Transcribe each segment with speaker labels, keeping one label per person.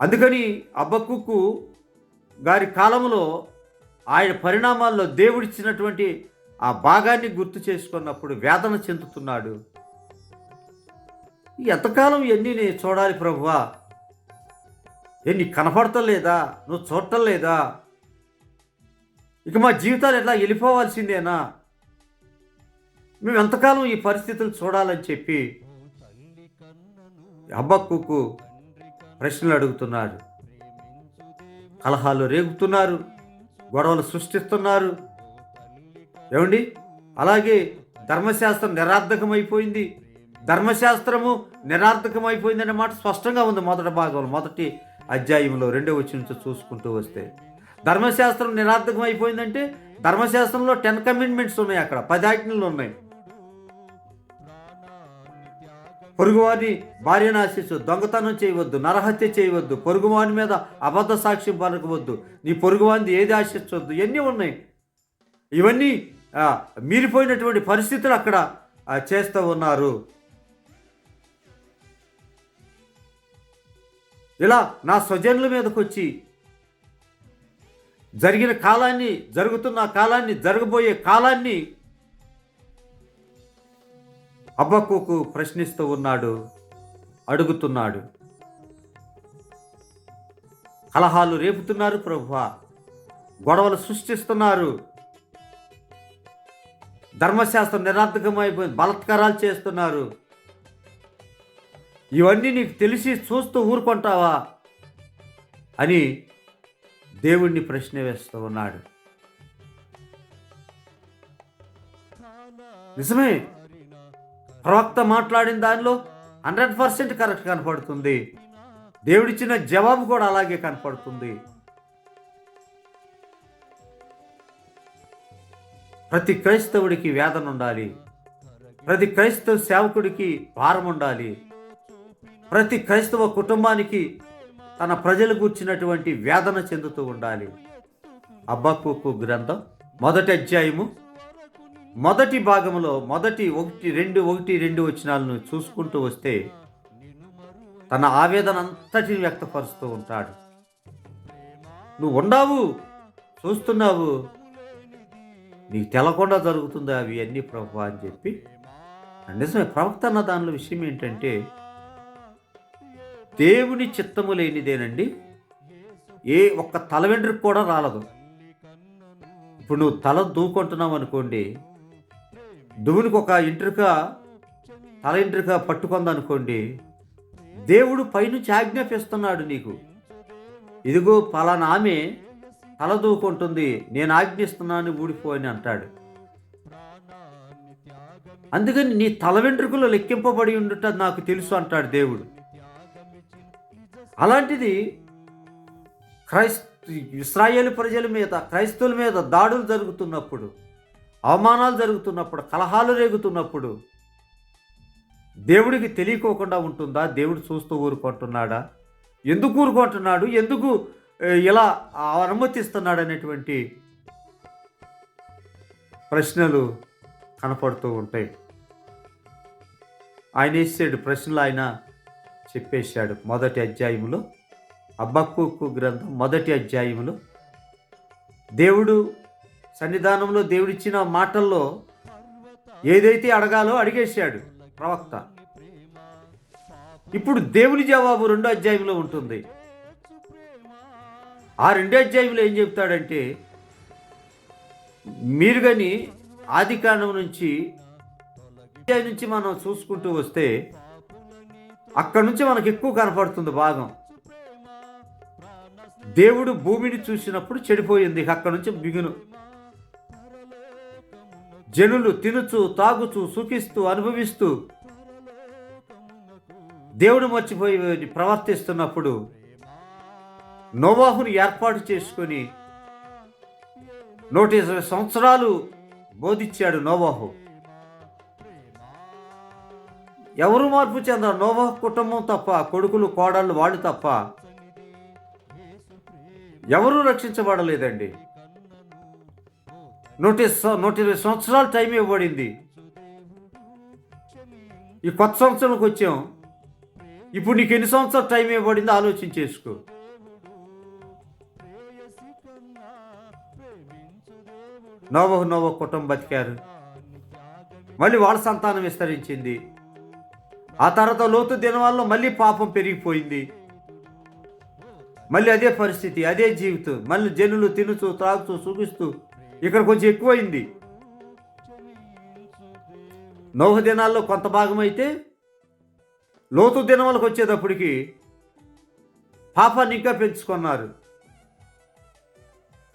Speaker 1: అందుకని అబ్బక్కుకు గారి కాలంలో ఆయన పరిణామాల్లో దేవుడిచ్చినటువంటి ఆ భాగాన్ని గుర్తు చేసుకున్నప్పుడు వేదన చెందుతున్నాడు. ఎంతకాలం ఎన్ని నేను చూడాలి ప్రభువా? ఎన్ని కనపడటం లేదా? నువ్వు చూడటం లేదా? ఇక మా జీవితాలు ఎట్లా వెళ్ళిపోవాల్సిందేనా? మేము ఎంతకాలం ఈ పరిస్థితులు చూడాలని చెప్పి అబ్బక్కుకు ప్రశ్నలు అడుగుతున్నారు. కలహాలు రేగుతున్నారు. గొడవలు సృష్టిస్తున్నారు. ఏమండి? అలాగే ధర్మశాస్త్రం నిరార్థకమైపోయింది. ధర్మశాస్త్రము నిరార్థకమైపోయింది అనే మాట స్పష్టంగా ఉంది మొదటి భాగంలో మొదటి అధ్యాయంలో రెండో వచ్చి చూసుకుంటూ వస్తే. ధర్మశాస్త్రం నిరార్థకం అయిపోయిందంటే ధర్మశాస్త్రంలో టెన్ కమిట్మెంట్స్ ఉన్నాయి అక్కడ పది ఆజ్ఞలు ఉన్నాయి. పొరుగువారిని భార్యను ఆశించు దొంగతనం చేయవద్దు నరహత్య చేయవద్దు పొరుగువాని మీద అబద్ధ సాక్ష్యం పలకవద్దు నీ పొరుగువాని ఏది ఆశించవద్దు ఇవన్నీ ఉన్నాయి? ఇవన్నీ మీరిపోయినటువంటి పరిస్థితులు అక్కడ చేస్తూ ఉన్నారు. ఇలా నా స్వజనుల మీదకి వచ్చి జరిగిన కాలాన్ని జరుగుతున్న కాలాన్ని జరగబోయే కాలాన్ని అబ్బక్కుకు ప్రశ్నిస్తూ ఉన్నాడు అడుగుతున్నాడు. కలహాలు రేపుతున్నారు ప్రభు గొడవలు సృష్టిస్తున్నారు. ధర్మశాస్త్రం నిరార్థకమైపోయింది బలత్కారాలు చేస్తున్నారు. ఇవన్నీ నీకు తెలిసి చూస్తూ ఊరుకుంటావా అని దేవుణ్ణి ప్రశ్న వేస్తూ ఉన్నాడు. నిజమే ప్రవక్త మాట్లాడిన దానిలో హండ్రెడ్ పర్సెంట్ కరెక్ట్ కనపడుతుంది. దేవుడిచ్చిన జవాబు కూడా అలాగే కనపడుతుంది. ప్రతి క్రైస్తవుడికి వేదన ఉండాలి. ప్రతి క్రైస్తవ సేవకుడికి భారం ఉండాలి. ప్రతి క్రైస్తవ కుటుంబానికి తన ప్రజలు కూర్చున్నటువంటి వేదన చెందుతూ ఉండాలి. అబ్బాకు గ్రంథం మొదటి అధ్యాయము మొదటి భాగంలో మొదటి ఒకటి రెండు ఒకటి రెండు వచనాలను చూసుకుంటూ వస్తే తన ఆవేదన అంతటిని వ్యక్తపరుస్తూ ఉంటాడు. నువ్వు ఉండావు చూస్తున్నావు నీకు తెలకుండా జరుగుతుంది అవి అన్నీ ప్రభు అని చెప్పి. నిజమే ప్రవక్త అన్న దానిలో విషయం ఏంటంటే దేవుని చిత్తము లేనిదేనండి ఏ ఒక్క తల వెంట్రుకు కూడా రాలదు. ఇప్పుడు నువ్వు తల దూకుంటున్నావు అనుకోండి దువ్వునికి ఒక ఇంట్రుక తల ఇంట్రుక పట్టుకుందనుకోండి దేవుడు పైనుంచి ఆజ్ఞాపిస్తున్నాడు నీకు. ఇదిగో పలానా ఆమె తల దూకుంటుంది నేను ఆజ్ఞిస్తున్నాను ఊడిపో అని అంటాడు. అందుకని నీ తల వెంట్రుకలు లెక్కింపబడి ఉండుట నాకు తెలుసు అంటాడు దేవుడు. అలాంటిది క్రైస్త ఇస్రాయేల్ ప్రజల మీద క్రైస్తవుల మీద దాడులు జరుగుతున్నప్పుడు అవమానాలు జరుగుతున్నప్పుడు కలహాలు రేగుతున్నప్పుడు దేవుడికి తెలియకోకుండా ఉంటుందా? దేవుడు చూస్తూ ఊరుకుంటున్నాడా? ఎందుకు ఊరుకుంటున్నాడు? ఎందుకు ఇలా అనుమతిస్తున్నాడు అనేటువంటి ప్రశ్నలు కనపడుతూ ఉంటాయి. ఆయన వేసాడు ప్రశ్నలు ఆయన చెప్పేశాడు మొదటి అధ్యాయములో అబ్బక్కు గ్రంథం మొదటి అధ్యాయములో దేవుడు సన్నిధానంలో దేవుడిచ్చిన మాటల్లో ఏదైతే అడగాలో అడిగేశాడు ప్రవక్త. ఇప్పుడు దేవుని జవాబు రెండో అధ్యాయంలో ఉంటుంది. ఆ రెండో అధ్యాయంలో ఏం చెప్తాడంటే మీరు కానీ ఆది కాండం నుంచి అధ్యాయం నుంచి మనం చూసుకుంటూ వస్తే అక్కడ నుంచి మనకు ఎక్కువ కనపడుతుంది భాగం. దేవుడు భూమిని చూసినప్పుడు చెడిపోయింది. అక్కడ నుంచి బిగును జనులు తినుచు తాగుచు సుఖిస్తూ అనుభవిస్తూ దేవుడు మర్చిపోయి ప్రవర్తిస్తున్నప్పుడు నోవాహుని ఏర్పాటు చేసుకొని నూట ఇరవై సంవత్సరాలు బోధించాడు నోవాహు. ఎవరు మార్పు చెందరు? నోవాహు కుటుంబం తప్ప కొడుకులు కోడళ్ళు వాళ్ళు తప్ప ఎవరూ రక్షించబడలేదండి. నూట నూట ఇరవై సంవత్సరాలు టైం ఇవ్వబడింది. ఈ కొత్త సంవత్సరంకి వచ్చాం. ఇప్పుడు నీకు ఎన్ని సంవత్సరాలు టైం ఇవ్వబడిందో ఆలోచన చేసుకో. నోవహు నోవ కుటుంబం బతికారు. మళ్ళీ వాళ్ళ సంతానం విస్తరించింది. ఆ తర్వాత లోతు దినవాల్లో మళ్ళీ పాపం పెరిగిపోయింది. మళ్ళీ అదే పరిస్థితి అదే జీవితం. మళ్ళీ జనులు తినుతూ త్రాగుతూ చూపిస్తూ ఇక్కడ కొంచెం ఎక్కువైంది. నోహ దినాల్లో కొంత భాగం అయితే లోతు దినములకు వచ్చేటప్పటికి పాపాన్ని ఇంకా పెంచుకున్నారు.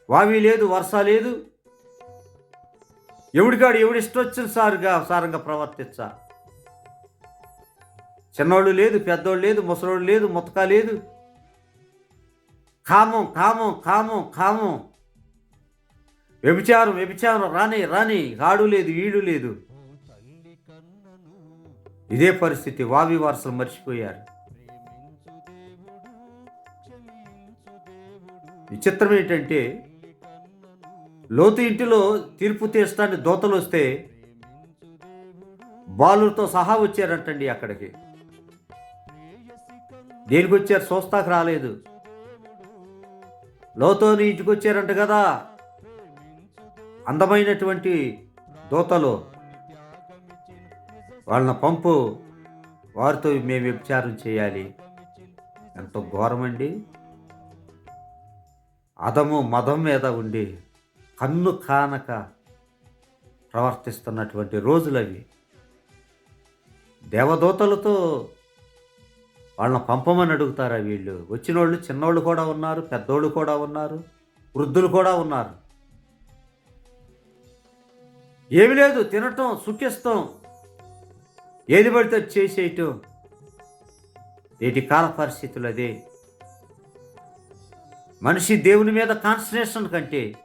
Speaker 1: వావి లేదు వర్ష లేదు. ఎవడికాడు ఎవడిష్టం వచ్చిన సారుగా సారంగా ప్రవర్తించా. చిన్నోళ్ళు లేదు పెద్దోళ్ళు లేదు ముసలోళ్ళు లేదు ముతక లేదు. కామం కామం కామం కామం. వ్యభిచారం వ్యభిచారం రాని రాని ఆడు లేదు వీడు లేదు. ఇదే పరిస్థితి వావి వారసులు మర్చిపోయారు. విచిత్రం ఏంటంటే లోతు ఇంటిలో తీర్పు తీర్చడానికి దోతలు వస్తే బాలులతో సహా వచ్చారంటండి అక్కడికి. దేనికి వచ్చారు చూస్తాకు రాలేదు లోతోని ఇంటికి వచ్చారంట కదా. అందమైనటువంటి దోతలు వాళ్ళని పంపు వారితో మేము వ్యభిచారం చేయాలి. ఎంతో ఘోరమండి. అదము మదం మీద ఉండి కన్ను కానక ప్రవర్తిస్తున్నటువంటి రోజులు అవి. దేవదూతలతో వాళ్ళని పంపమని అడుగుతారా వీళ్ళు? వచ్చిన వాళ్ళు చిన్నోళ్ళు కూడా ఉన్నారు పెద్దోళ్ళు కూడా ఉన్నారు వృద్ధులు కూడా ఉన్నారు. ఏమి లేదు తినటం సుఖిస్తాం. ఏది పడితే అది చేసేయటం. నేటి కాల పరిస్థితులు అదే. మనిషి దేవుని మీద కాన్సన్ట్రేషన్ కంటే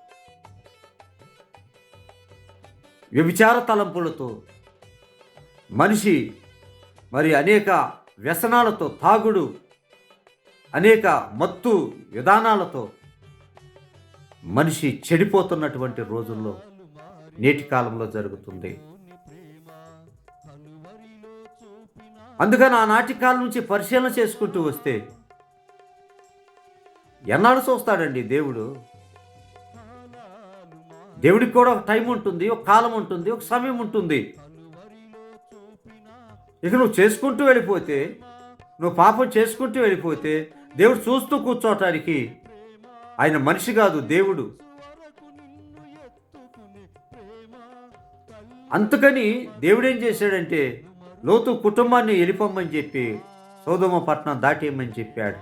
Speaker 1: వ్యభిచార తలంపులతో మనిషి మరి అనేక వ్యసనాలతో తాగుడు అనేక మత్తు విధానాలతో మనిషి చెడిపోతున్నటువంటి రోజుల్లో నేటి కాలంలో జరుగుతుంది. అందుకని ఆనాటి కాలం నుంచి పరిశీలన చేసుకుంటూ వస్తే ఎన్నాడు చూస్తాడండి దేవుడు? దేవుడికి కూడా ఒక టైం ఉంటుంది ఒక కాలం ఉంటుంది ఒక సమయం ఉంటుంది. ఇక నువ్వు చేసుకుంటూ వెళ్ళిపోతే నువ్వు పాపం చేసుకుంటూ వెళ్ళిపోతే దేవుడు చూస్తూ కూర్చోటానికి ఆయన మనిషి కాదు దేవుడు. అందుకని దేవుడేం చేశాడంటే లోతు కుటుంబాన్ని వెళ్ళిపోమని చెప్పి సోదమ పట్నం దాటేయమని చెప్పాడు.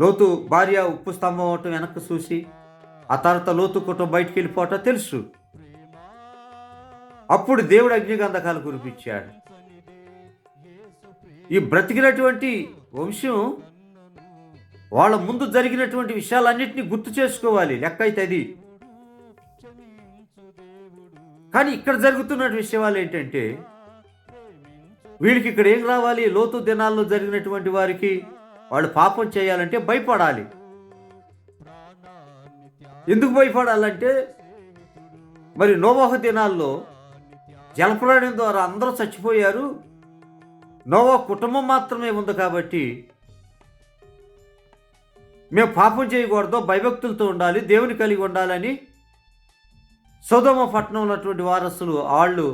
Speaker 1: లోతు భార్య ఉప్పు స్తంభం అవటం వెనక్కి చూసి ఆ తర్వాత లోతు కుటుంబం బయటికి వెళ్ళిపోవటం తెలుసు. అప్పుడు దేవుడు అగ్నిగంధకాలు కురిపించాడు. ఈ బ్రతికినటువంటి వంశం వాళ్ళ ముందు జరిగినటువంటి విషయాలన్నింటినీ గుర్తు చేసుకోవాలి. లెక్క అయితే అది. కానీ ఇక్కడ జరుగుతున్న విషయాలు ఏంటంటే వీళ్ళకి ఇక్కడ ఏం రావాలి? లోతు దినాల్లో జరిగినటువంటి వారికి వాళ్ళు పాపం చేయాలంటే భయపడాలి. ఎందుకు భయపడాలంటే మరి నోవాహ దినాల్లో జలప్రాణం ద్వారా అందరూ చచ్చిపోయారు. నోవా కుటుంబం మాత్రమే ఉంది కాబట్టి మేము పాపం చేయకూడదు భయభక్తులతో ఉండాలి దేవుని కలిగి ఉండాలని సుధమ పట్నం ఉన్నటువంటి వారసులు వాళ్ళు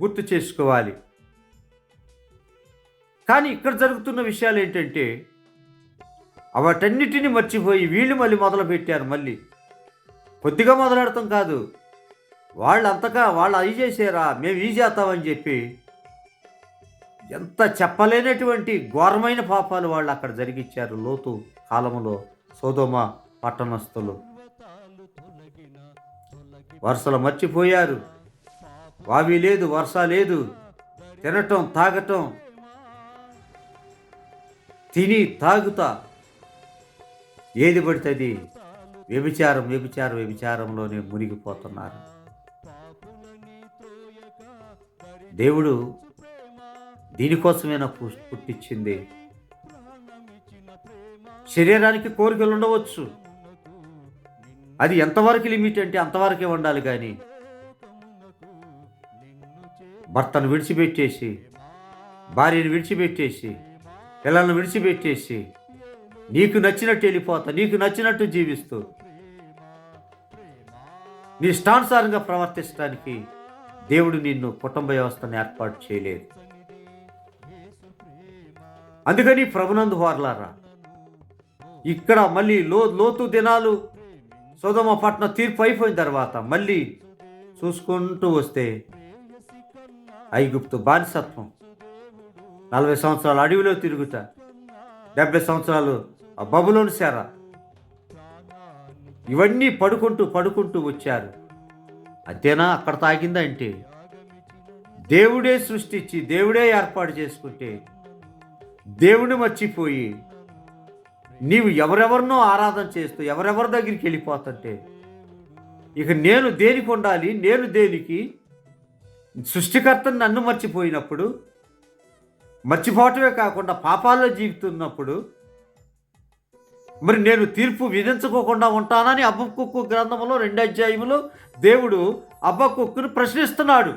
Speaker 1: గుర్తు చేసుకోవాలి. కానీ ఇక్కడ జరుగుతున్న విషయాలు ఏంటంటే వాటన్నిటిని మర్చిపోయి వీళ్ళు మళ్ళీ మొదలు పెట్టారు మళ్ళీ. కొద్దిగా మొదలెడతాం కాదు. వాళ్ళు అంతగా వాళ్ళు అది చేసారా మేము ఈ చేస్తామని చెప్పి ఎంత చెప్పలేనటువంటి ఘోరమైన పాపాలు వాళ్ళు అక్కడ జరిగించారు లోతు కాలంలో సోదోమ పట్టణస్థులు. వరుసలు మర్చిపోయారు. వావి లేదు వర్ష లేదు. తినటం తాగటం. తిని తాగుతా. ఏది పడితే వ్యభిచారం వ్యభిచారం వ్యభిచారంలోనే మునిగిపోతున్నారు. దేవుడు దీనికోసమైనా పుట్టించింది. శరీరానికి కోరికలు ఉండవచ్చు. అది ఎంతవరకు లిమిట్ అంటే అంతవరకే ఉండాలి కానీ. భర్తను విడిచిపెట్టేసి భార్యను విడిచిపెట్టేసి పిల్లలను విడిచిపెట్టేసి నీకు నచ్చినట్టు వెళ్ళిపోతా నీకు నచ్చినట్టు జీవిస్తూ నీ ఇష్టానుసారంగా ప్రవర్తించడానికి దేవుడు నిన్ను కుటుంబ వ్యవస్థను ఏర్పాటు చేయలేదు. అందుకని ప్రభునందు వారలారా ఇక్కడ మళ్ళీ లో లోతు దినాలు సోదమ పట్నం తీర్పు అయిపోయిన తర్వాత మళ్ళీ చూసుకుంటూ వస్తే ఐగుప్తు బానిసత్వం. నలభై సంవత్సరాలు అడవిలో తిరుగుట డెబ్బై సంవత్సరాలు ఆ బబులోని సేర. ఇవన్నీ పడుకుంటూ పడుకుంటూ వచ్చారు. అంతేనా అక్కడ తాగిందా అంటే దేవుడే సృష్టించి దేవుడే ఏర్పాటు చేసుకుంటే దేవుని మర్చిపోయి నీవు ఎవరెవరినో ఆరాధన చేస్తూ ఎవరెవరి దగ్గరికి వెళ్ళిపోతుంటే ఇక నేను దేనికి ఉండాలి? నేను దేనికి? సృష్టికర్తను నన్ను మర్చిపోయినప్పుడు మర్చిపోవటమే కాకుండా పాపాల్లో జీవితున్నప్పుడు మరి నేను తీర్పు విధించుకోకుండా ఉంటానని అబ్బకుక్కు గ్రంథంలో రెండు అధ్యాయములో దేవుడు అబ్బకుక్కును ప్రశ్నిస్తున్నాడు.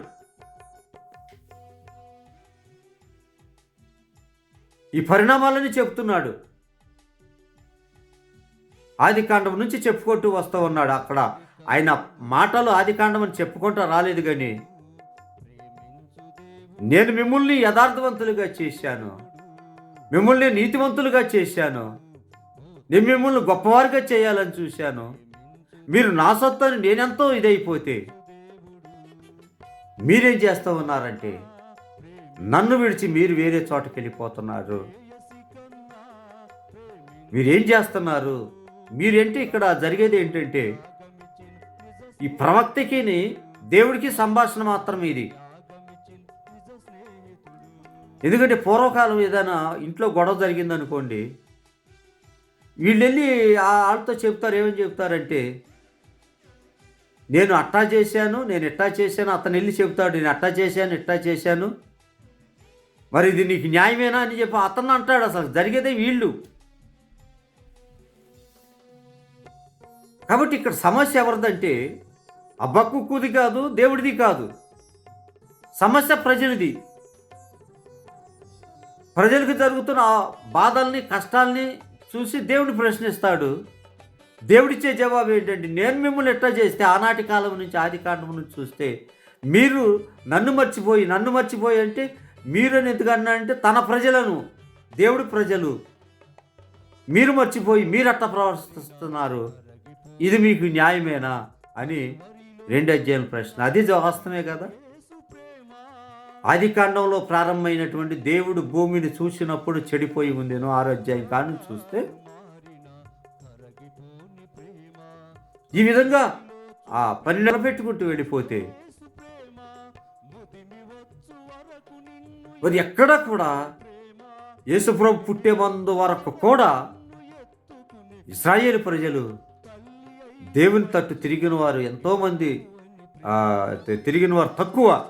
Speaker 1: ఈ పరిణామాలని చెప్తున్నాడు ఆది కాండం నుంచి చెప్పుకుంటూ వస్తూ ఉన్నాడు అక్కడ. ఆయన మాటలు ఆదికాండం అని చెప్పుకుంటూ రాలేదు కానీ నేను మిమ్మల్ని యథార్థవంతులుగా చేశాను. మిమ్మల్ని నీతివంతులుగా చేశాను. నేను మిమ్మల్ని గొప్పవారిగా చేయాలని చూశాను. మీరు నా సొత్తని నేనెంతో ఇదైపోతే మీరేం చేస్తూ ఉన్నారంటే నన్ను విడిచి మీరు వేరే చోటకి వెళ్ళిపోతున్నారు మీరేం చేస్తున్నారు? మీరేంటి ఇక్కడ జరిగేది ఏంటంటే ఈ ప్రవక్తకిని దేవుడికి సంభాషణ మాత్రం ఇది. ఎందుకంటే పూర్వకాలం ఏదైనా ఇంట్లో గొడవ జరిగిందనుకోండి వీళ్ళు వెళ్ళి ఆ వాళ్ళతో చెప్తారు ఏమని చెప్తారంటే నేను అట్టా చేశాను నేను ఇట్టా చేశాను అతను వెళ్ళి చెప్తాడు నేను అట్టా చేశాను ఇట్టా చేశాను. మరి ఇది నీకు న్యాయమేనా? అని చెప్పి అతను అంటాడు అసలు. జరిగేదే వీళ్ళు. కాబట్టి ఇక్కడ సమస్య ఎవరిదంటే అబ్బక్కుది కాదు దేవుడిది కాదు. సమస్య ప్రజలది ప్రజలకు జరుగుతున్న ఆ బాధల్ని కష్టాల్ని చూసి దేవుడు ప్రశ్నిస్తాడు. దేవుడిచ్చే జవాబు ఏంటంటే నేను మిమ్మల్ని ఎట్లా చేస్తే ఆనాటి కాలం నుంచి ఆది కాండం నుంచి చూస్తే మీరు నన్ను మర్చిపోయి నన్ను మర్చిపోయి అంటే మీరు అని ఎందుకన్నా అంటే తన ప్రజలను దేవుడి ప్రజలు. మీరు మర్చిపోయి మీరు అట్లా ప్రవర్తిస్తున్నారు? ఇది మీకు న్యాయమేనా అని రెండు అధ్యాయుల ప్రశ్న. అది వాస్తవమే కదా? ఆది కాండంలో ప్రారంభమైనటువంటి దేవుడు భూమిని చూసినప్పుడు చెడిపోయి ఉందేనో ఆరో అధ్యాయం కాను చూస్తే. ఈ విధంగా ఆ పని నిలబెట్టుకుంటూ వెళ్ళిపోతే మరి ఎక్కడ కూడా యేసుప్రభు పుట్టే మందు వరకు కూడా ఇస్రాయేల్ ప్రజలు దేవుని తట్టు తిరిగిన వారు ఎంతోమంది తిరిగిన వారు తక్కువ.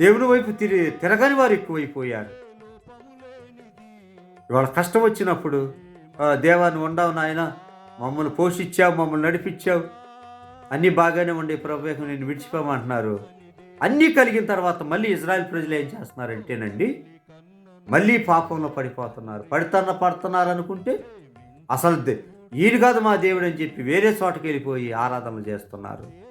Speaker 1: దేవుని వైపు తిరిగి తిరగని వారు ఎక్కువైపోయారు. ఇవాళ కష్టం వచ్చినప్పుడు దేవాన్ని ఉండవు నాయన. మమ్మల్ని పోషించావు మమ్మల్ని నడిపించావు. అన్నీ బాగానే ఉండే ప్రభు నేను విడిచిపోమంటున్నారు. అన్నీ కలిగిన తర్వాత మళ్ళీ ఇజ్రాయెల్ ప్రజలు ఏం చేస్తున్నారంటేనండి మళ్ళీ పాపంలో పడిపోతున్నారు. పడుతున్న పడుతున్నారు అనుకుంటే అసలు దే- ఈయన కాదు మా దేవుడు అని చెప్పి వేరే చోటకి వెళ్ళిపోయి ఆరాధనలు చేస్తున్నారు.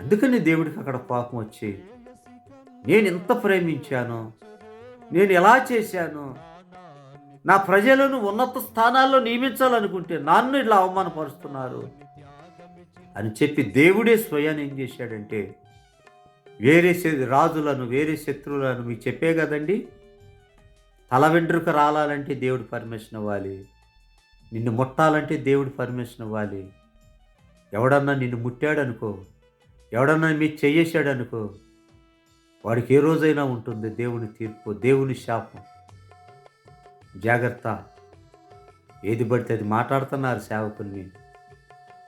Speaker 1: అందుకని దేవుడికి అక్కడ పాపం వచ్చి నేను ఎంత ప్రేమించాను నేను ఎలా చేశాను నా ప్రజలను ఉన్నత స్థానాల్లో నియమించాలనుకుంటే నన్ను ఇలా అవమానపరుస్తున్నారు. అని చెప్పి దేవుడే స్వయాన్ని ఏం చేశాడంటే వేరే రాజులను వేరే శత్రువులను మీకు చెప్పే కదండి తల వెంట్రుక రాలాలంటే దేవుడు పర్మిషన్ ఇవ్వాలి. నిన్ను ముట్టాలంటే దేవుడు పర్మిషన్ ఇవ్వాలి. ఎవడన్నా నిన్ను ముట్టాడనుకో ఎవడన్నా మీ చెయ్యేశాడనుకో వాడికి ఏ రోజైనా ఉంటుంది దేవుని తీర్పు దేవుని శాపం. జాగ్రత్త. ఏది పడితే అది మాట్లాడుతున్నారు సేవకుల్ని.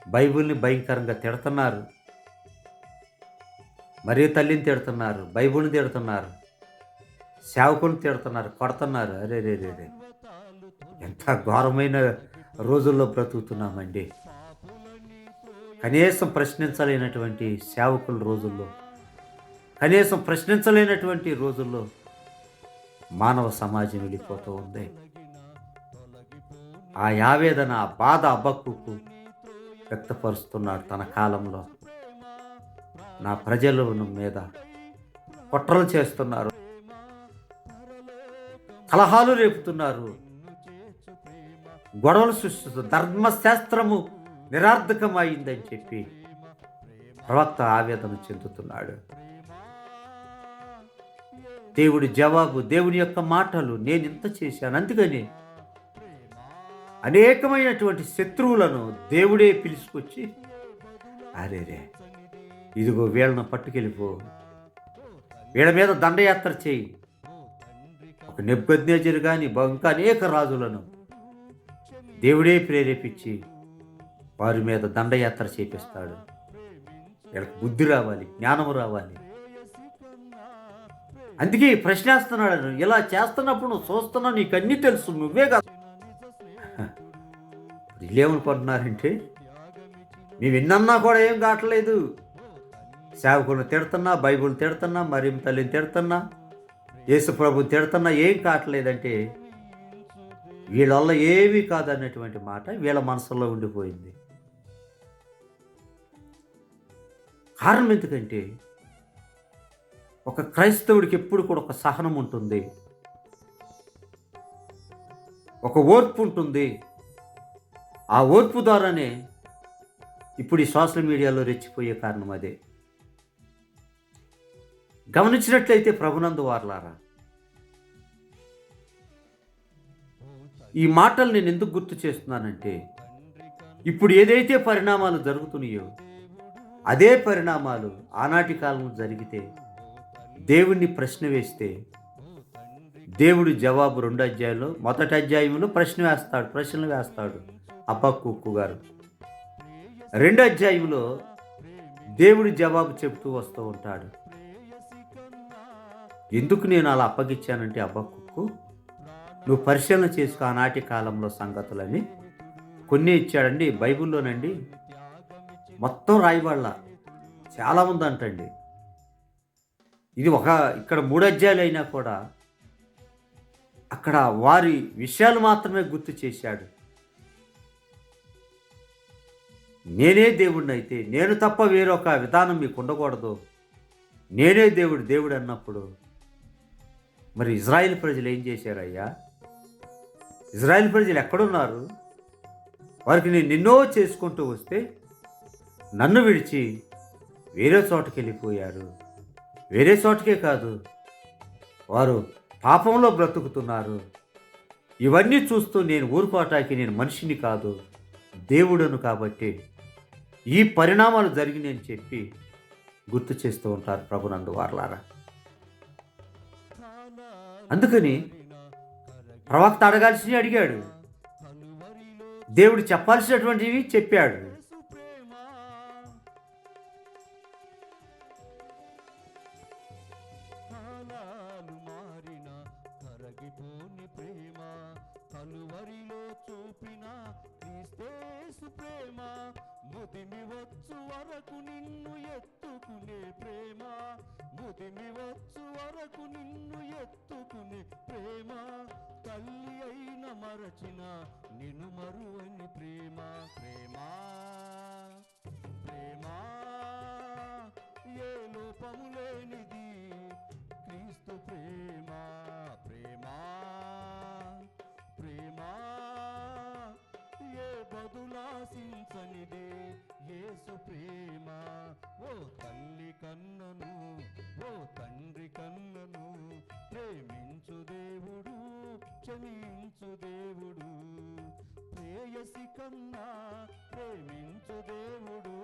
Speaker 1: బైబిల్ని భయంకరంగా తిడుతున్నారు. మరియు తల్లిని తిడుతున్నారు బైబిల్ని తిడుతున్నారు. సేవకులు తిడుతున్నారు కొడుతున్నారు. అరే రే రే రే. ఎంత ఘోరమైన రోజుల్లో బ్రతుకుతున్నామండి. కనీసం ప్రశ్నించలేనటువంటి సేవకుల రోజుల్లో కనీసం ప్రశ్నించలేనటువంటి రోజుల్లో మానవ సమాజం వెళ్ళిపోతూ ఉంది. ఆ యావేదన ఆ బాధ అబ్బక్కుకు వ్యక్తపరుస్తున్నాడు తన కాలంలో. నా ప్రజల మీద కుట్రలు చేస్తున్నారు. కలహాలు రేపుతున్నారు. గొడవలు సృష్టిస్తూ ధర్మశాస్త్రము నిరార్థకమైందని చెప్పి ప్రవక్త ఆవేదన చెందుతున్నాడు. దేవుడి జవాబు దేవుని యొక్క మాటలు నేను ఇంత చేశాను. అందుకని అనేకమైనటువంటి శత్రువులను దేవుడే పిలుచుకొచ్చి అరేరే ఇదిగో వీళ్ళను పట్టుకెళ్ళిపో. వీళ్ళ మీద దండయాత్ర చేయి. నెబ్బద్నేజరు కానీ ఇంకా అనేక రాజులను దేవుడే ప్రేరేపించి వారి మీద దండయాత్ర చేపిస్తాడు. వీళ్ళకి బుద్ధి రావాలి జ్ఞానము రావాలి. అందుకే ప్రశ్నేస్తున్నాడు ఇలా చేస్తున్నప్పుడు నువ్వు నీకు అన్నీ తెలుసు నువ్వే కాదు. వీళ్ళేమనుకుంటున్నారంటే మేము విన్నన్నా కూడా ఏం కావట్లేదు. సేవకులను తిడుతున్నా బైబుల్ తిడుతున్నా మరి తల్లిని తిడుతున్నా యేసుప్రభు తిడతన్నా తిడుతున్నా ఏం కావట్లేదంటే వీళ్ళ వల్ల ఏమీ కాదన్నటువంటి మాట వీళ్ళ మనసులో ఉండిపోయింది. కారణం ఎందుకంటే ఒక క్రైస్తవుడికి ఎప్పుడు కూడా ఒక సహనం ఉంటుంది. ఒక ఓర్పు ఉంటుంది. ఆ ఓర్పు ద్వారానే ఇప్పుడు ఈ సోషల్ మీడియాలో రెచ్చిపోయే కారణం అదే. గమనించినట్లయితే ప్రభునందు వారలారా. ఈ మాటలు నేను ఎందుకు గుర్తు చేస్తున్నానంటే ఇప్పుడు ఏదైతే పరిణామాలు జరుగుతున్నాయో అదే పరిణామాలు ఆనాటి కాలం జరిగితే దేవుణ్ణి ప్రశ్న వేస్తే దేవుడు జవాబు రెండు అధ్యాయంలో మొదటి అధ్యాయంలో ప్రశ్న వేస్తాడు ప్రశ్నలు వేస్తాడు అబ్బక్కు గారు. రెండు అధ్యాయంలో దేవుడి జవాబు చెబుతూ వస్తూ ఉంటాడు. ఎందుకు నేను అలా అప్పగించానంటే అబ్బక్కు నువ్వు పరిశీలన చేసుకో ఆనాటి కాలంలో సంగతులని. కొన్ని ఇచ్చాడండి బైబిల్లోనండి. మొత్తం రాయబడల చాలా ఉందంటండి ఇది ఒక ఇక్కడ మూడు అధ్యాయులు అయినా కూడా అక్కడ వారి విషయాలు మాత్రమే గుర్తు చేశాడు. నేనే దేవుడిని అయితే నేను తప్ప వేరొక విధానం మీకు ఉండకూడదు. నేనే దేవుడు దేవుడు అన్నప్పుడు మరి ఇజ్రాయిల్ ప్రజలు ఏం చేశారయ్యా? ఇజ్రాయిల్ ప్రజలు ఎక్కడున్నారు? వారికి నేను నిన్నో చేసుకుంటూ వస్తే నన్ను విడిచి వేరే చోటకి వెళ్ళిపోయారు. వేరే చోటకే కాదు వారు పాపంలో బ్రతుకుతున్నారు. ఇవన్నీ చూస్తూ నేను ఊరుపాటాకి నేను మనిషిని కాదు దేవుడను కాబట్టి ఈ పరిణామాలు జరిగినాయని చెప్పి గుర్తు చేస్తూ ఉంటారు ప్రభునందు వార్లారా. అందుకని ప్రవక్త అడగాల్సినవి అడిగాడు. దేవుడు చెప్పాల్సినటువంటివి చెప్పాడు.
Speaker 2: రచిన మరచిన నిన్ను మరువని ప్రేమ ప్రేమ ప్రేమ. ఏ లోపము లేనిది క్రీస్తు ప్రేమ ప్రేమ ప్రేమ. ఏ బదులాశించనిదే యేసు ప్రేమ ఓ తల్లి కన్నను ఓ తండ్రి కన్నను ప్రేమించు దేవుడు క్షమించు దేవుడు. ప్రేయసి కన్నా ప్రేమించు దేవుడు.